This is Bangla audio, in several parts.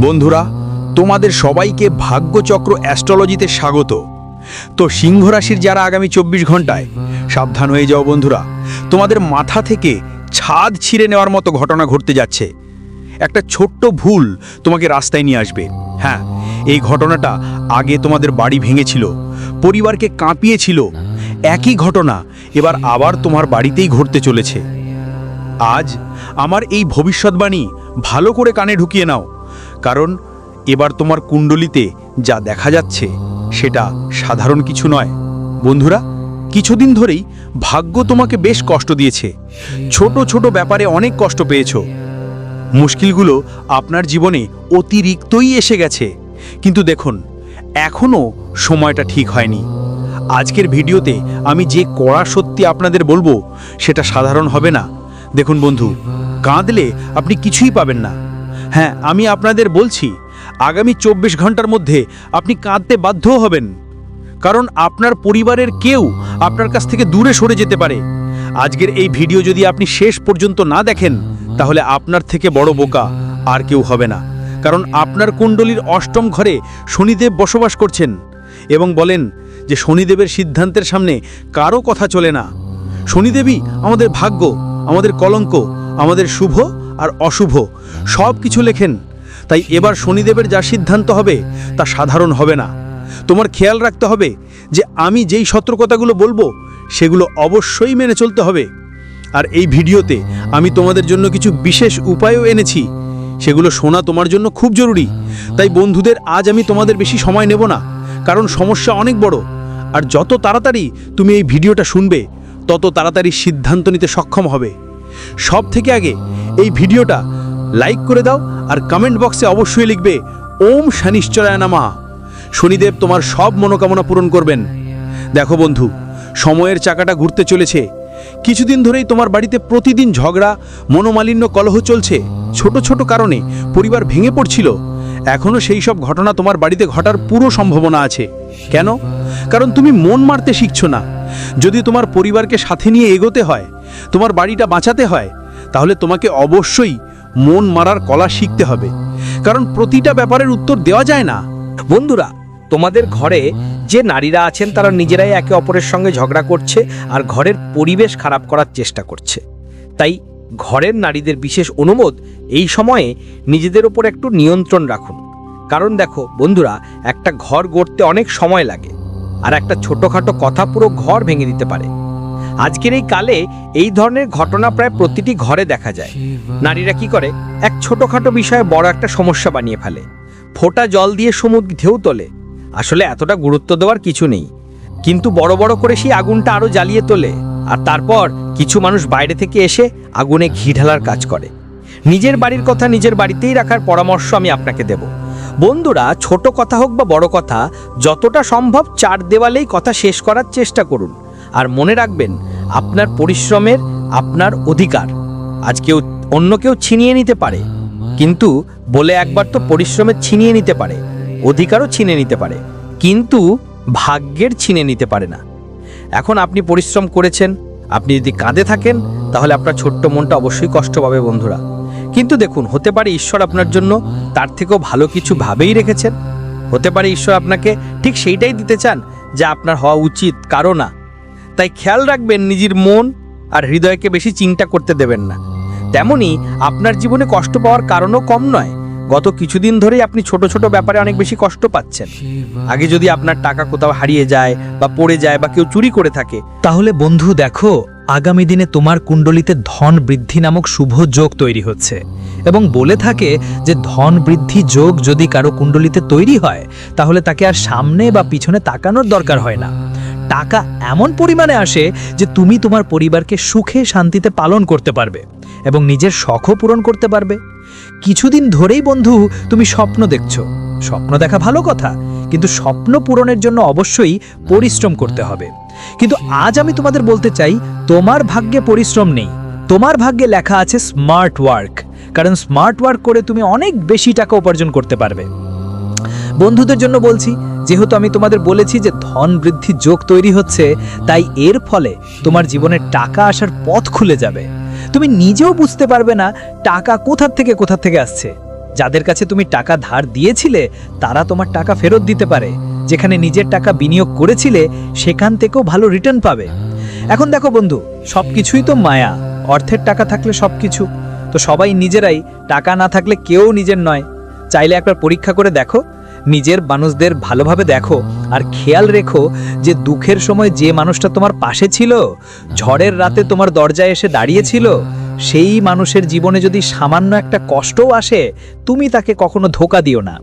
বন্ধুরা, তোমাদের সবাইকে ভাগ্যচক্র অ্যাস্ট্রোলজিতে স্বাগত। তো সিংহ রাশির যারা আগামী চব্বিশ ঘন্টায়, সাবধান হয়ে যাও বন্ধুরা। তোমাদের মাথা থেকে ছাদ ছিঁড়ে নেওয়ার মতো ঘটনা ঘটতে যাচ্ছে। একটা ছোট্ট ভুল তোমাকে রাস্তায় নিয়ে আসবে। হ্যাঁ এই ঘটনাটা আগে তোমাদের বাড়ি ভেঙেছিল, পরিবারকে কাঁপিয়েছিল। একই ঘটনা এবার আবার তোমার বাড়িতেই ঘটতে চলেছে। আজ আমার এই ভবিষ্যৎবাণী ভালো করে কানে ঢুকিয়ে নাও। কারণ এবার তোমার কুণ্ডলিতে যা দেখা যাচ্ছে, সেটা সাধারণ কিছু নয়। বন্ধুরা, কিছুদিন ধরেই ভাগ্য তোমাকে বেশ কষ্ট দিয়েছে। ছোট ছোট ব্যাপারে অনেক কষ্ট পেয়েছ। মুশকিলগুলো আপনার জীবনে অতিরিক্তই এসে গেছে। কিন্তু দেখুন, এখনও সময়টা ঠিক হয়নি। আজকের ভিডিওতে আমি যে কড়া সত্যি আপনাদের বলব, সেটা সাধারণ হবে না। দেখুন বন্ধু, কাঁদলে আপনি কিছুই পাবেন না। হ্যাঁ আমি আপনাদের বলছি, আগামী চব্বিশ ঘণ্টার মধ্যে আপনি কাঁদতে বাধ্যও হবেন। কারণ আপনার পরিবারের কেউ আপনার কাছ থেকে দূরে সরে যেতে পারে। আজকের এই ভিডিও যদি আপনি শেষ পর্যন্ত না দেখেন, তাহলে আপনার থেকে বড় বোকা আর কেউ হবে না। কারণ আপনার কুণ্ডলীর অষ্টম ঘরে শনিদেব বসবাস করছেন এবং বলেন যে শনিদেবের সিদ্ধান্তের সামনে কারও কথা চলে না। শনিদেবী আমাদের ভাগ্য, আমাদের কলঙ্ক, আমাদের শুভ আর অশুভ সব কিছু লেখেন। তাই এবার শনিদেবের যা সিদ্ধান্ত হবে, তা সাধারণ হবে না। তোমার খেয়াল রাখতে হবে যে আমি যেই সতর্কতাগুলো বলব, সেগুলো অবশ্যই মেনে চলতে হবে। আর এই ভিডিওতে আমি তোমাদের জন্য কিছু বিশেষ উপায়ও এনেছি। সেগুলো শোনা তোমার জন্য খুব জরুরি। তাই বন্ধুদের, আজ আমি তোমাদের বেশি সময় নেব না, কারণ সমস্যা অনেক বড়। আর যত তাড়াতাড়ি তুমি এই ভিডিওটা শুনবে, তত তাড়াতাড়ি সিদ্ধান্ত নিতে সক্ষম হবে। সব থেকে আগে এই ভিডিওটা লাইক করে দাও আর কমেন্ট বক্সে অবশ্যই লিখবে, ওম শনিশ্চরায় নামা। শনিদেব তোমার সব মনোকামনা পূরণ করবেন। দেখো বন্ধু, সময়ের চাকাটা ঘুরতে চলেছে। কিছুদিন ধরেই তোমার বাড়িতে প্রতিদিন ঝগড়া, মনোমালিন্য, কলহ চলছে। ছোট ছোট কারণে পরিবার ভেঙে পড়ছিল। এখনও সেই সব ঘটনা তোমার বাড়িতে ঘটার পুরো সম্ভাবনা আছে। কেন? কারণ তুমি মন মারতে শিখছ না। যদি তোমার পরিবারকে সাথে নিয়ে এগোতে হয় তোমার বাড়িটা বাঁচাতে হয়, তাহলে তোমাকে অবশ্যই মন মারার কলা শিখতে হবে। কারণ প্রতিটা ব্যাপারের উত্তর দেওয়া যায় না। বন্ধুরা, তোমাদের ঘরে যে নারীরা আছেন, তারা নিজেরাই একে অপরের সঙ্গে ঝগড়া করছে আর ঘরের পরিবেশ খারাপ করার চেষ্টা করছে। তাই ঘরের নারীদের বিশেষ অনুমোদ এই সময়ে নিজেদের ওপর একটু নিয়ন্ত্রণ রাখুন। কারণ দেখো, বন্ধুরা, একটা ঘর গড়তে অনেক সময় লাগে, আর একটা ছোটোখাটো কথা পুরো ঘর ভেঙে দিতে পারে। আজকের এই কালে এই ধরনের ঘটনা প্রায় প্রতিটি ঘরে দেখা যায়। নারীরা কি করে? এক ছোটোখাটো বিষয়ে বড় একটা সমস্যা বানিয়ে ফেলে। ফোঁটা জল দিয়ে সমুদ্র ঢেউ তোলে। আসলে এতটা গুরুত্ব দেওয়ার কিছু নেই। কিন্তু বড় বড় করে সেই আগুনটা আরও জ্বালিয়ে তোলে। আর তারপর কিছু মানুষ বাইরে থেকে এসে আগুনে ঘি ঢালার কাজ করে। নিজের বাড়ির কথা নিজের বাড়িতেই রাখার পরামর্শ আমি আপনাকে দেব। বন্ধুরা, ছোট কথা হোক বা বড় কথা, যতটা সম্ভব চার দেওয়ালেই কথা শেষ করার চেষ্টা করুন। আর মনে রাখবেন, আপনার পরিশ্রমের আপনার অধিকার। আজ কেউ অন্য কেউ ছিনিয়ে নিতে পারে, কিন্তু বলে একবার তো পরিশ্রমের ছিনিয়ে নিতে পারে, অধিকারও ছিনে নিতে পারে, কিন্তু ভাগ্যের ছিনে নিতে পারে না। এখন আপনি পরিশ্রম করেছেন, আপনি যদি কাঁদে থাকেন, তাহলে আপনার ছোট্ট মনটা অবশ্যই কষ্ট পাবে বন্ধুরা। কিন্তু দেখুন, হতে পারে ঈশ্বর আপনার জন্য তার থেকেও ভালো কিছু ভাবেই রেখেছেন। হতে পারে ঈশ্বর আপনাকে ঠিক সেইটাই দিতে চান, যা আপনার হওয়া উচিত কারও না। তাই খেয়াল রাখবেন নিজের মন আর হৃদয়কে বেশি চিন্তা করতে দেবেন না। তেমনি আপনার জীবনে কষ্ট পাওয়ার কারণও কম নয়। গত কিছুদিন ধরেই আপনি ছোট ছোট ব্যাপারে অনেক বেশি কষ্ট পাচ্ছেন। আগে যদি আপনার টাকা কোথাও হারিয়ে যায় বা পড়ে যায় বা কেউ চুরি করে থাকে, তাহলে বন্ধু দেখো আগামী দিনে তোমার কুণ্ডলিতে ধন বৃদ্ধি নামক শুভ যোগ তৈরি হচ্ছে। এবং বলে থাকে যে ধন বৃদ্ধি যোগ যদি কারও কুণ্ডলিতে তৈরি হয়, তাহলে তাকে আর সামনে বা পিছনে তাকানোর দরকার হয় না। টাকা এমন পরিমাণে আসে যে তুমি তোমার পরিবারকে সুখে শান্তিতে পালন করতে পারবে এবং নিজের শখও পূরণ করতে পারবে। কিছুদিন ধরেই বন্ধু, তুমি স্বপ্ন দেখছ। স্বপ্ন দেখা ভালো কথা, কিন্তু স্বপ্ন পূরণের জন্য অবশ্যই পরিশ্রম করতে হবে। কিন্তু আজ আমি তোমাদের বলতে চাই, তোমার ভাগ্যে পরিশ্রম নেই। তোমার ভাগ্যে লেখা আছে স্মার্ট ওয়ার্ক কারণ স্মার্ট ওয়ার্ক করে তুমি অনেক বেশি টাকা উপার্জন করতে পারবে। বন্ধুদের জন্য বলছি, যেহেতু আমি তোমাদের বলেছি যে ধন বৃদ্ধি যোগ তৈরি হচ্ছে, তাই এর ফলে তোমার জীবনে টাকা আসার পথ খুলে যাবে। তুমি নিজেও বুঝতে পারবে না টাকা কোথার থেকে কোথা থেকে আসছে। যাদের কাছে তুমি টাকা ধার দিয়েছিলে, তারা তোমার টাকা ফেরত দিতে পারে। যেখানে নিজের টাকা বিনিয়োগ করেছিলে, সেখান থেকেও ভালো রিটার্ন পাবে। এখন দেখো বন্ধু সব কিছুই তো মায়া। অর্থের টাকা থাকলে সব কিছু তো সবাই নিজেরাই, টাকা না থাকলে কেউ নিজের নয়। চাইলে একবার পরীক্ষা করে দেখো। নিজের মানুষদের ভালোভাবে দেখো। আর খেয়াল রেখো যে দুঃখের সময় যে মানুষটা তোমার পাশে ছিল, ঝড়ের রাতে তোমার দরজায় এসে দাঁড়িয়েছিল, সেই মানুষের জীবনে যদি সামান্য একটা কষ্টও আসে, তুমি তাকে কখনো ধোকা দিও না।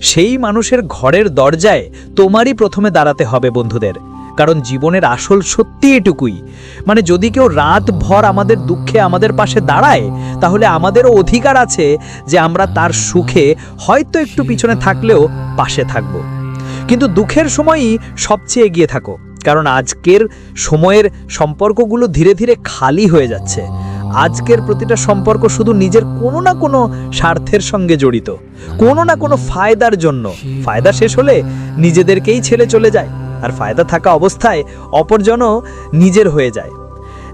সেই মানুষের ঘরের দরজায় তোমারই প্রথমে দাঁড়াতে হবে বন্ধুদের। কারণ জীবনের আসল সত্যি এটুকুই। মানে যদি কেউ রাত ভর আমাদের দুঃখে আমাদের পাশে দাঁড়ায়, তাহলে আমাদেরও অধিকার আছে যে আমরা তার সুখে হয়তো একটু পিছনে থাকলেও পাশে থাকব। কিন্তু দুঃখের সময়ই সবচেয়ে এগিয়ে থাকো। কারণ আজকের সময়ের সম্পর্কগুলো ধীরে ধীরে খালি হয়ে যাচ্ছে। আজকের প্রতিটা সম্পর্ক শুধু নিজের কোনো না কোনো স্বার্থের সঙ্গে জড়িত, কোনো না কোনো ফায়দার জন্য। ফায়দা শেষ হলে নিজেদেরকেই ছেড়ে চলে যায়, আর ফায়দা থাকা অবস্থায় অপরজনও নিজের হয়ে যায়।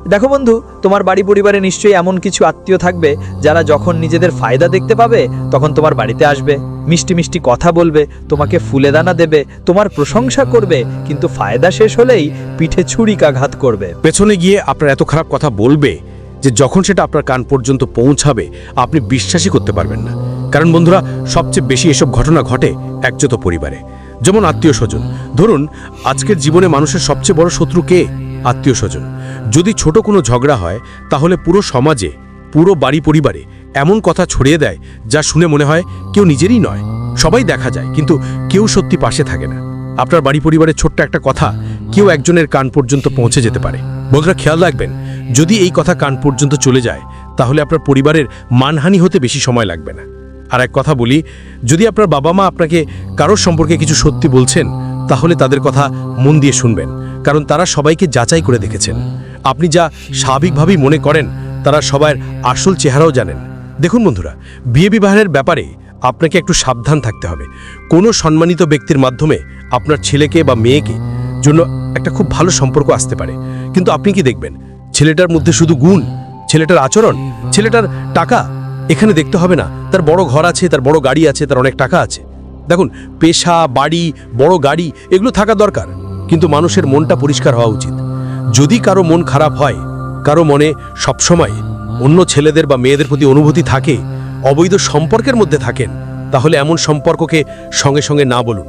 দেখো বন্ধু, তোমার বাড়ি পরিবারে নিশ্চয়ই এমন কিছু আত্মীয় থাকবে, যারা যখন নিজেদের ফায়দা দেখতে পাবে, তখন তোমার বাড়িতে আসবে, মিষ্টি মিষ্টি কথা বলবে, তোমাকে ফুলে দানা দেবে, তোমার প্রশংসা করবে, কিন্তু ফায়দা শেষ হলেই পিঠে ছুরিকাঘাত করবে। পেছনে গিয়ে আপনার এত খারাপ কথা বলবে যে যখন সেটা আপনার কান পর্যন্ত পৌঁছাবে, আপনি বিশ্বাসই করতে পারবেন না। কারণ বন্ধুরা, সবচেয়ে বেশি এসব ঘটনা ঘটে একজোত পরিবারে। যেমন আত্মীয় স্বজন। ধরুন, আজকের জীবনে মানুষের সবচেয়ে বড় শত্রু কে? আত্মীয় স্বজন। যদি ছোট কোনো ঝগড়া হয়, তাহলে পুরো সমাজে, পুরো বাড়ি পরিবারে এমন কথা ছড়িয়ে দেয়, যা শুনে মনে হয় কেউ নিজেরই নয়। সবাই দেখা যায়, কিন্তু কেউ সত্যি পাশে থাকে না। আপনার বাড়ি পরিবারের ছোট্ট একটা কথা, কেউ একজনের কান পর্যন্ত পৌঁছে যেতে পারে। বন্ধুরা, খেয়াল রাখবেন যদি এই কথা কান পর্যন্ত চলে যায়, তাহলে আপনার পরিবারের মানহানি হতে বেশি সময় লাগবে না। আর এক কথা বলি, যদি আপনার বাবা মা আপনাকে কারোর সম্পর্কে কিছু সত্যি বলছেন, তাহলে তাদের কথা মন দিয়ে শুনবেন, কারণ তারা সবাইকে যাচাই করে দেখেছেন। আপনি যা স্বাভাবিকভাবেই মনে করেন, তারা সবার আসল চেহারাও জানেন। দেখুন বন্ধুরা, বিয়ে বিবাহের ব্যাপারে আপনাকে একটু সাবধান থাকতে হবে। কোনো সম্মানিত ব্যক্তির মাধ্যমে আপনার ছেলেকে বা মেয়েকে জন্য একটা খুব ভালো সম্পর্ক আসতে পারে। কিন্তু আপনি কি দেখবেন? ছেলেটার মধ্যে শুধু গুণ, ছেলেটার আচরণ, ছেলেটার টাকা, এখানে দেখতে হবে না। তার বড় ঘর আছে, তার বড় গাড়ি আছে, তার অনেক টাকা আছে। দেখুন, পেশা, বাড়ি, বড় গাড়ি, এগুলো থাকা দরকার। কিন্তু মানুষের মনটা পরিষ্কার হওয়া উচিত। যদি কারও মন খারাপ হয়, কারও মনে সবসময় অন্য ছেলেদের বা মেয়েদের প্রতি অনুভূতি থাকে, অবৈধ সম্পর্কের মধ্যে থাকেন, তাহলে এমন সম্পর্ককে সঙ্গে সঙ্গে না বলুন।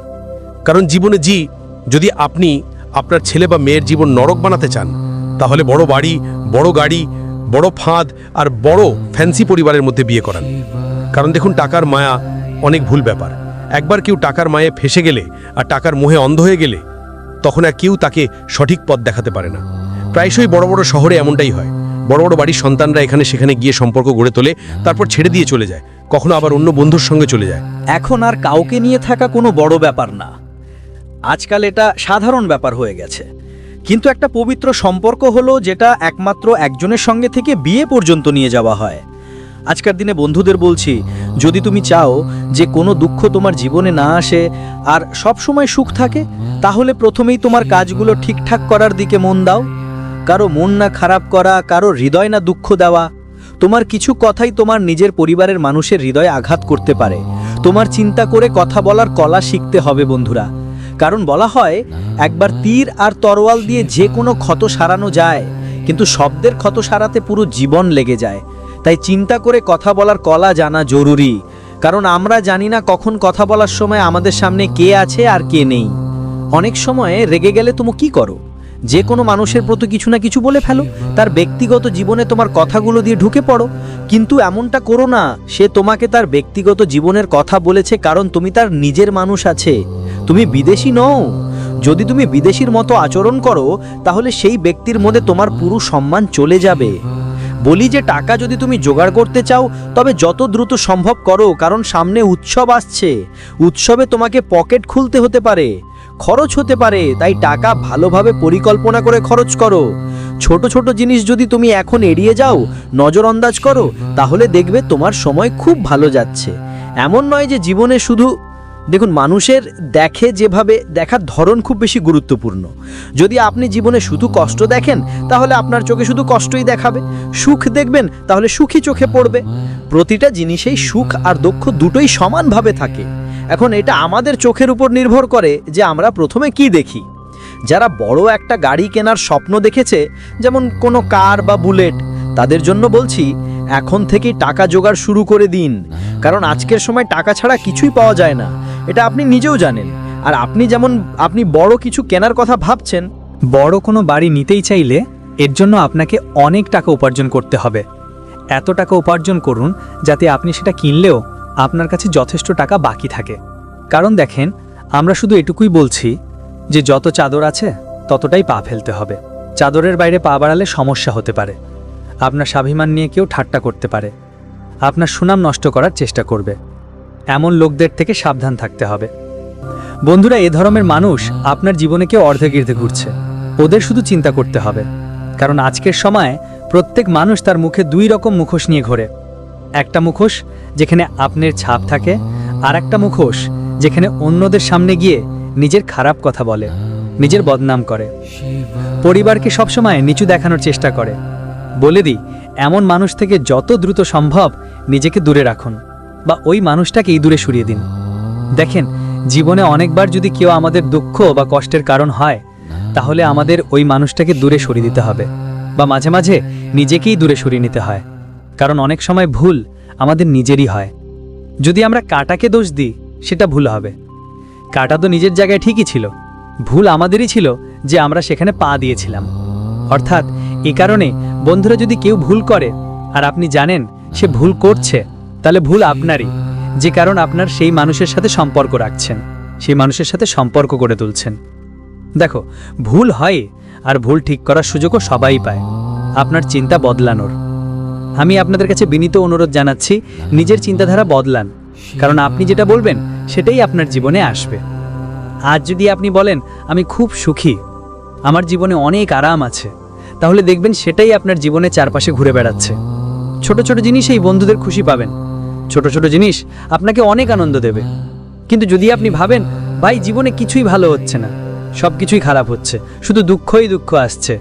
কারণ জীবনে জি, যদি আপনি আপনার ছেলে বা মেয়ের জীবন নরক বানাতে চান তাহলে বড় বাড়ি, বড় গাড়ি, বড় ফাঁদ আর বড় ফ্যান্সি পরিবারের মধ্যে বিয়ে করান। কারণ দেখুন, টাকার মায়া অনেক ভুল ব্যাপার। একবার কেউ টাকার মায়ে ফেসে গেলে আর টাকার মোহে অন্ধ হয়ে গেলে, তখন আর কেউ তাকে সঠিক পথ দেখাতে পারে না। প্রায়শই বড় বড় শহরে এমনটাই হয়। বড় বড় বাড়ির সন্তানরা এখানে সেখানে গিয়ে সম্পর্ক গড়ে তোলে, তারপর ছেড়ে দিয়ে চলে যায়। কখনো আবার অন্য বন্ধুর সঙ্গে চলে যায়। এখন আর কাউকে নিয়ে থাকা কোনো বড় ব্যাপার না। আজকাল এটা সাধারণ ব্যাপার হয়ে গেছে। কিন্তু একটা পবিত্র সম্পর্ক হলো যেটা একমাত্র একজনের সঙ্গে থেকে বিয়ে পর্যন্ত নিয়ে যাওয়া হয়। আজকের দিনে বন্ধুদের বলছি, যদি তুমি চাও যে কোনো দুঃখ তোমার জীবনে না আসে আর সব সময় সুখ থাকে, তাহলে প্রথমেই তোমার কাজগুলো ঠিকঠাক করার দিকে মন দাও। কারও মন না খারাপ করা, কারও হৃদয় না দুঃখ দেওয়া, তোমার কিছু কথাই তোমার নিজের পরিবারের মানুষের হৃদয়ে আঘাত করতে পারে। তোমার চিন্তা করে কথা বলার কলা শিখতে হবে বন্ধুরা। কারণ বলা হয়, একবার তীর আর তরোয়াল দিয়ে যে কোনো ক্ষত সারানো যায়, কিন্তু শব্দের ক্ষত সারাতে পুরো জীবন লেগে যায়। তাই চিন্তা করে কথা বলার কলা জানা জরুরি, কারণ আমরা জানি না কখন কথা বলার সময় আমাদের সামনে কে আছে আর কে নেই। অনেক সময় রেগে গেলে তুমি কি করো? যে কোনো মানুষের প্রতি কিছু না কিছু বলে ফেলো। তার ব্যক্তিগত জীবনে তোমার কথাগুলো দিয়ে ঢুকে পড়ো। কিন্তু এমনটা করো না, সে তোমাকে তার ব্যক্তিগত জীবনের কথা বলেছে কারণ তুমি তার নিজের মানুষ আছে। তুমি বিদেশি নও। যদি তুমি বিদেশির মতো আচরণ করো, তাহলে সেই ব্যক্তির মধ্যে তোমার পুরো সম্মান চলে যাবে। বলি যে টাকা যদি তুমি জোগাড় করতে চাও, তবে যত দ্রুত সম্ভব করো, কারণ সামনে উৎসব আসছে। উৎসবে তোমাকে পকেট খুলতে হতে পারে। খরচ হতে পারে, তাই টাকা ভালোভাবে পরিকল্পনা করে খরচ করো। ছোট ছোট জিনিস যদি তুমি এখন এড়িয়ে যাও, নজরআন্দাজ করো, তাহলে দেখবে তোমার সময় খুব ভালো যাচ্ছে। এমন নয় যে জীবনে শুধু, দেখুন, মানুষের দেখে যেভাবে দেখার ধরন খুব বেশি গুরুত্বপূর্ণ। যদি আপনি জীবনে শুধু কষ্ট দেখেন, তাহলে আপনার চোখে শুধু কষ্টই দেখাবে। সুখ দেখবেন, তাহলে সুখী চোখে পড়বে। প্রতিটা জিনিসেই সুখ আর দুঃখ দুটোই সমানভাবে থাকে। এখন এটা আমাদের চোখের উপর নির্ভর করে যে আমরা প্রথমে কি দেখি। যারা বড় একটা গাড়ি কেনার স্বপ্ন দেখেছে, যেমন কোনো কার বা বুলেট, তাদের জন্য বলছি, এখন থেকেই টাকা জোগাড় শুরু করে দিন। কারণ আজকের সময় টাকা ছাড়া কিছুই পাওয়া যায় না। এটা আপনি নিজেও জানেন। আর আপনি যেমন, আপনি বড় কিছু কেনার কথা ভাবছেন, বড় কোনো বাড়ি নিতেই চাইলে এর জন্য আপনাকে অনেক টাকা উপার্জন করতে হবে। এত টাকা উপার্জন করুন যাতে আপনি সেটা কিনলেও আপনার কাছে যথেষ্ট টাকা বাকি থাকে। কারণ দেখেন, আমরা শুধু এটুকুই বলছি যে যত চাদর আছে, ততটাই পা ফেলতে হবে। চাদরের বাইরে পা বাড়ালে সমস্যা হতে পারে। আপনার স্বাভিমান নিয়ে কেউ ঠাট্টা করতে পারে। আপনার সুনাম নষ্ট করার চেষ্টা করবে। এমন লোকদের থেকে সাবধান থাকতে হবে। বন্ধুরা, এ ধরনের মানুষ আপনার জীবনে কেউ অর্ধেগীর্ধে ঘুরছে। ওদের শুধু চিন্তা করতে হবে। কারণ আজকের সময় প্রত্যেক মানুষ তার মুখে দুই রকম মুখোশ নিয়ে ঘোরে। একটা মুখোশ যেখানে আপনার ছাপ থাকে আর একটা মুখোশ যেখানে অন্যদের সামনে গিয়ে নিজের খারাপ কথা বলে, নিজের বদনাম করে। পরিবারকে সবসময় নিচু দেখানোর চেষ্টা করে। বলে দিই, এমন মানুষ থেকে যত দ্রুত সম্ভব নিজেকে দূরে রাখুন বা ওই মানুষটাকেই দূরে সরিয়ে দিন। দেখেন, জীবনে অনেকবার যদি কেউ আমাদের দুঃখ বা কষ্টের কারণ হয়, তাহলে আমাদের ওই মানুষটাকে দূরে সরিয়ে দিতে হবে বা মাঝে মাঝে নিজেকেই দূরে সরিয়ে নিতে হয়। কারণ অনেক সময় ভুল আমাদের নিজেরই হয়। যদি আমরা কাটাকে দোষ দিই, সেটা ভুল হবে। কাটা তো নিজের জায়গায় ঠিকই ছিল। ভুল আমাদেরই ছিল যে আমরা সেখানে পা দিয়েছিলাম। অর্থাৎ এ কারণে বন্ধুরা যদি কেউ ভুল করে, আর আপনি জানেন সে ভুল করছে, তাহলে ভুল আপনারই, যে কারণ আপনার সেই মানুষের সাথে সম্পর্ক রাখছেন, সেই মানুষের সাথে সম্পর্ক করে তুলছেন। দেখো, ভুল হয়, আর ভুল ঠিক করার সুযোগও সবাই পায়। আপনার চিন্তা বদলানোর। আমি আপনাদের কাছে বিনীত অনুরোধ জানাচ্ছি, নিজের চিন্তাধারা বদলান। কারণ আপনি যেটা বলবেন, সেটাই আপনার জীবনে আসবে। আজ যদি আপনি বলেন, আমি খুব সুখী। আমার জীবনে অনেক আরাম আছে। তাহলে দেখবেন সেটাই আপনার জীবনে চারপাশে ঘুরে বেড়াচ্ছে। ছোট ছোট জিনিসেই বন্ধুদের খুশি পাবেন। ছোট ছোট জিনিস আপনাকে অনেক আনন্দ দেবে। কিন্তু যদি আপনি ভাবেন, ভাই, জীবনে কিছুই ভালো হচ্ছে না। সব কিছুই খারাপ হচ্ছে। শুধু দুঃখই দুঃখ আসছে।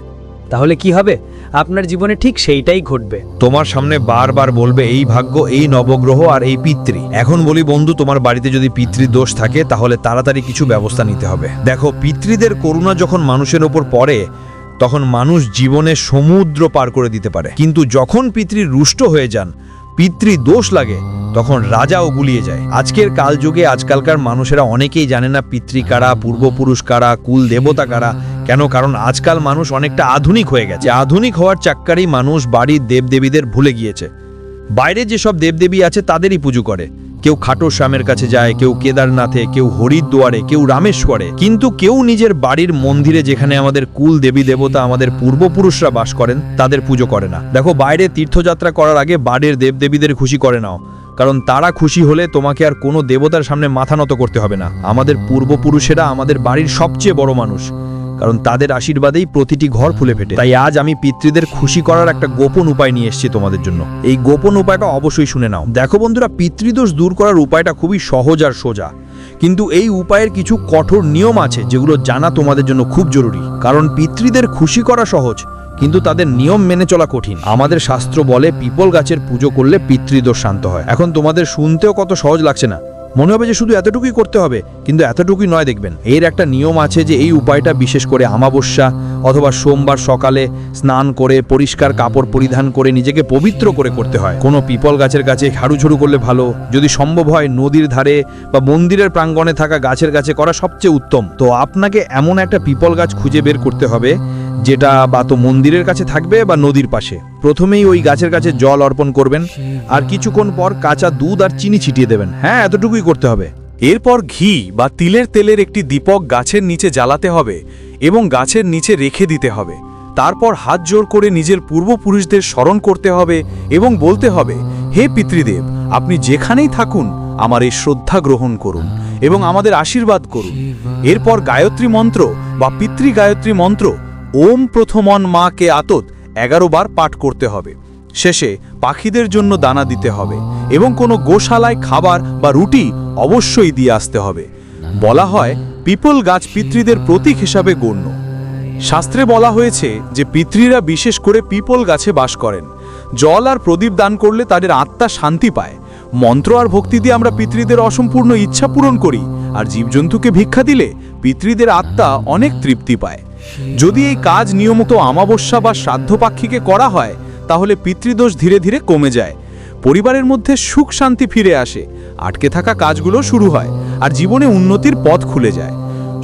তাহলে কি হবে? আপনার জীবনে ঠিক সেইটাই ঘটবে। তোমার সামনে বারবার বলবে, এই ভাগ্য, এই নবগ্রহ আর এই পিতৃ। এখন বলি, বন্ধু, তোমার বাড়িতে যদি পিতৃ দোষ থাকে, তাহলে তাড়াতাড়ি কিছু ব্যবস্থা নিতে হবে। দেখো, পিতৃদের করুণা যখন মানুষের ওপর পড়ে, তখন মানুষ জীবনে সমুদ্র পার করে দিতে পারে। কিন্তু যখন পিতৃ রুষ্ট হয়ে যান, পিতৃ দোষ লাগে, তখন রাজাও গুলিয়ে যায়। আজকের কালযুগে, আজকালকার মানুষেরা অনেকেই জানে না পিতৃ কারা, পূর্বপুরুষ কারা, কুল দেবতা কারা। কেন? কারণ আজকাল মানুষ অনেকটা আধুনিক হয়ে গেছে। আধুনিক হওয়ার চাক্কারেই মানুষ বাড়ির দেবদেবীদের ভুলে গিয়েছে। বাইরে যেসব দেবদেবী আছে, তাদেরই পুজো করে। কেউ খাটো শ্যামের কাছে যায়, কেউ কেদারনাথে, কেউ হরিদ্বারে, কেউ রামেশ্বরে। কিন্তু কেউ নিজের বাড়ির মন্দিরে যেখানে আমাদের কুল দেবী দেবতা, আমাদের পূর্বপুরুষরা বাস করেন, তাদের পুজো করে না। দেখো, বাইরে তীর্থযাত্রা করার আগে বাড়ির দেবদেবীদের খুশি করে নাও। কারণ তারা খুশি হলে তোমাকে আর কোনো দেবতার সামনে মাথা নত করতে হবে না। আমাদের পূর্বপুরুষেরা আমাদের বাড়ির সবচেয়ে বড় মানুষ। কারণ তাদের আশীর্বাদেই প্রতিটি ঘর ফুলে ফেটে। তাই আজ আমি পিতৃদের খুশি করার একটা গোপন উপায় নিয়ে এসেছি তোমাদের জন্য। এই গোপন উপায়টা অবশ্যই শুনে নাও। দেখো বন্ধুরা পিতৃদোষ দূর করার উপায়টা খুবই সহজ আর সোজা। কিন্তু এই উপায়ের কিছু কঠোর নিয়ম আছে যেগুলো জানা তোমাদের জন্য খুব জরুরি। কারণ পিতৃদের খুশি করা সহজ কিন্তু তাদের নিয়ম মেনে চলা কঠিন। আমাদের শাস্ত্র বলে পিপল গাছের পুজো করলে পিতৃদোষ শান্ত হয়। এখন তোমাদের শুনতেও কত সহজ লাগছে না। মনে হবে যে শুধু এতটুকুই করতে হবে, কিন্তু এতটুকুই নয় দেখবেন। এর একটা নিয়ম আছে যে এই উপায়টা বিশেষ করে আমাবস্যা অথবা সোমবার সকালে স্নান করে, পরিষ্কার কাপড় পরিধান করে, নিজেকে পবিত্র করে করতে হয়। কোনো পিপল গাছের কাছে ঝাড়ু ঝাড়ুঝুড়ু করলে ভালো। যদি সম্ভব হয় নদীর ধারে বা মন্দিরের প্রাঙ্গণে থাকা গাছের কাছে করা সবচেয়ে উত্তম। তো আপনাকে এমন একটা পিপল গাছ খুঁজে বের করতে হবে যেটা বা তো মন্দিরের কাছে থাকবে বা নদীর পাশে। প্রথমেই ওই গাছের কাছে জল অর্পণ করবেন, আর কিছুক্ষণ পর কাঁচা দুধ আর চিনি ছিটিয়ে দেবেন। হ্যাঁ এতটুকুই করতে হবে। এরপর ঘি বা তিলের তেলের একটি দীপক গাছের নিচে জ্বালাতে হবে এবং গাছের নিচে রেখে দিতে হবে। তারপর হাত জোর করে নিজের পূর্বপুরুষদের স্মরণ করতে হবে এবং বলতে হবে, হে পিতৃদেব, আপনি যেখানেই থাকুন, আমার এই শ্রদ্ধা গ্রহণ করুন এবং আমাদের আশীর্বাদ করুন। এরপর গায়ত্রী মন্ত্র বা পিতৃ গায়ত্রী মন্ত্র ওম প্রথমন মা কে আতত এগারো বার পাঠ করতে হবে। শেষে পাখিদের জন্য দানা দিতে হবে এবং কোনো গোশালায় খাবার বা রুটি অবশ্যই দিয়ে আসতে হবে। বলা হয়, পিপল গাছ পিতৃদের প্রতীক হিসাবে গণ্য। শাস্ত্রে বলা হয়েছে যে পিতৃরা বিশেষ করে পিপল গাছে বাস করেন। জল আর প্রদীপ দান করলে তাদের আত্মা শান্তি পায়। মন্ত্র আর ভক্তি দিয়ে আমরা পিতৃদের অসম্পূর্ণ ইচ্ছা পূরণ করি। আর জীবজন্তুকে ভিক্ষা দিলে পিতৃদের আত্মা অনেক তৃপ্তি পায়। যদি এই কাজ নিয়মিত আমাবস্যা বা শ্রাদ্ধ পাক্ষিকে করা হয়, তাহলে পিতৃদোষ ধীরে ধীরে কমে যায়। পরিবারের মধ্যে সুখ শান্তি ফিরে আসে, আটকে থাকা কাজগুলো শুরু হয়, আর জীবনে উন্নতির পথ খুলে যায়।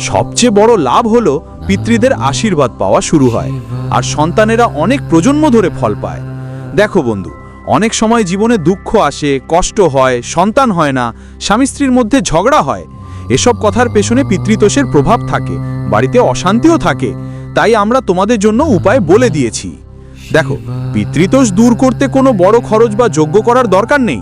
সবচেয়ে বড় লাভ হলো পিতৃদের আশীর্বাদ পাওয়া শুরু হয়, আর সন্তানেরা অনেক প্রজন্ম ধরে ফল পায়। দেখো বন্ধু, অনেক সময় জীবনে দুঃখ আসে, কষ্ট হয়, সন্তান হয় না স্বামী স্ত্রীর মধ্যে ঝগড়া হয় এসব কথার পেছনে পিতৃতোষের প্রভাব থাকে, বাড়িতে অশান্তিও থাকে। তাই আমরা তোমাদের জন্য উপায় বলে দিয়েছি। দেখো পিতৃতোষ দূর করতে কোনো বড় খরচ বা যোগ্য করার দরকার নেই।